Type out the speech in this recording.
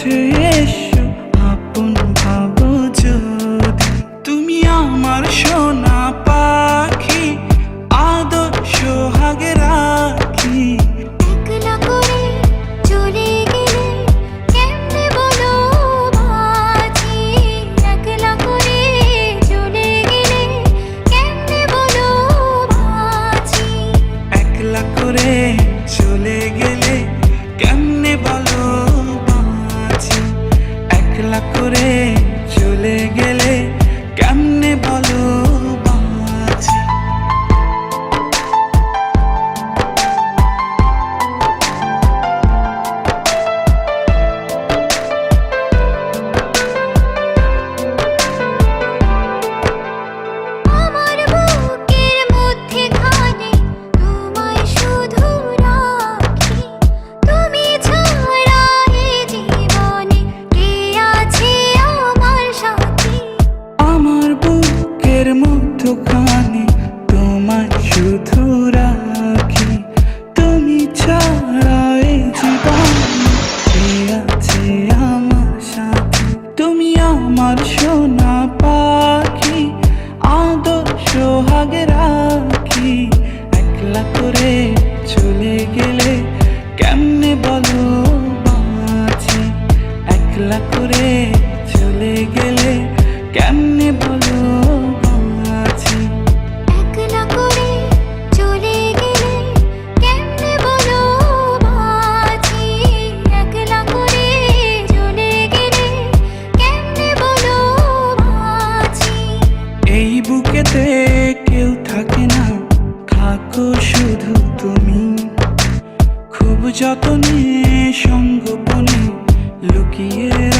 কাছে এসো আপন ভাবো যদি তুমি আমার সোনা পাখি আদর সোহাগে রাখি। করে দূরে চলে গেলে খেলা করে চলে গেলে কেমনে বলো চলে চলে এই বুকেতে কেউ থাকে না থাকো শুধু তুমি। খুব যতনে সঙ্গোপনে looking at